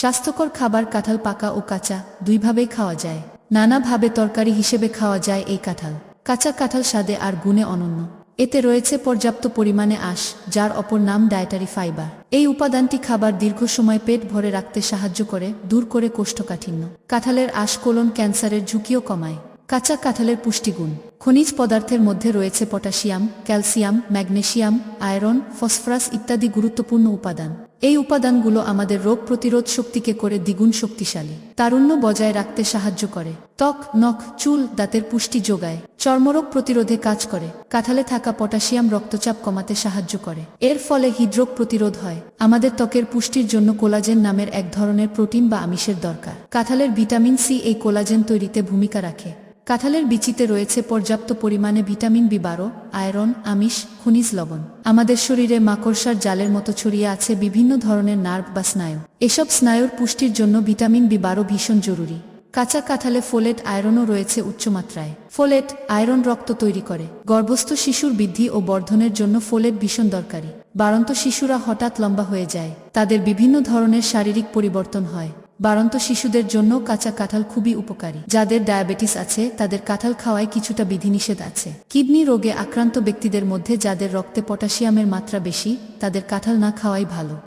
স্বাস্থ্যকর খাবার কাঁঠাল পাকা ও কাঁচা দুইভাবেই খাওয়া যায়। নানাভাবে তরকারি হিসেবে খাওয়া যায় এই কাঁঠাল। কাঁচা কাঁঠাল স্বাদে আর গুণে অনন্য। এতে রয়েছে পর্যাপ্ত পরিমাণে আঁশ, যার অপর নাম ডায়েটারি ফাইবার এই উপাদানটি খাবার দীর্ঘ সময় পেট ভরে রাখতে সাহায্য করে, দূর করে কোষ্ঠকাঠিন্য। কাঁঠালের আঁশ কোলন ক্যান্সারের ঝুঁকিও কমায়। কাঁচা কাঁঠালের পুষ্টিগুণ। খনিজ পদার্থের মধ্যে রয়েছে potassium, calcium, magnesium, iron, phosphorus ইত্যাদি গুরুত্বপূর্ণ উপাদান। এই উপাদানগুলো আমাদের রোগ প্রতিরোধ শক্তিকে করে দ্বিগুণ শক্তিশালী, তারুণ্য বজায় রাখতে সাহায্য করে। ত্বক, নখ, চুল, দাঁতের পুষ্টি যোগায়, চর্মরোগ প্রতিরোধে কাজ করে, কাঁঠালে থাকা পটাশিয়াম রক্তচাপ কমাতে সাহায্য করে। এর ফলে হৃদরোগ প্রতিরোধ হয়। আমাদের ত্বকের পুষ্টির জন্য কোলাজেন নামের এক ধরনের প্রোটিন বা আমিষের দরকার। কাঁঠালের ভিটামিন সি এই কোলাজেন তৈরিতে ভূমিকা রাখে। কাঁঠালের বিচিতে রয়েছে পর্যাপ্ত পরিমাণে ভিটামিন বি বারো, আয়রন, আমিষ, খনিজ লবণ। আমাদের শরীরে মাকড়সার জালের মতো ছড়িয়ে আছে বিভিন্ন ধরনের নার্ভ বা স্নায়ু। এসব স্নায়ুর পুষ্টির জন্য ভিটামিন বি বারো ভীষণ জরুরি। কাঁচা কাঁঠালে ফোলেট আয়রনও রয়েছে উচ্চমাত্রায়। ফোলেট আয়রন রক্ত তৈরি করে। গর্ভস্থ শিশুর বৃদ্ধি ও বর্ধনের জন্য ফোলেট ভীষণ দরকারি। বাড়ন্ত শিশুরা হঠাৎ লম্বা হয়ে যায়। তাদের বিভিন্ন ধরনের শারীরিক পরিবর্তন হয়। বাড়ন্ত শিশুদের জন্য কাঁচা কাঁঠাল খুবই উপকারী। যাদের ডায়াবেটিস আছে, তাদের কাঁঠাল খাওয়ায় কিছুটা বিধিনিষেধ আছে। কিডনি রোগে আক্রান্ত ব্যক্তিদের মধ্যে যাদের রক্তে পটাশিয়ামের মাত্রা বেশি, তাদের কাঁঠাল না খাওয়াই ভালো।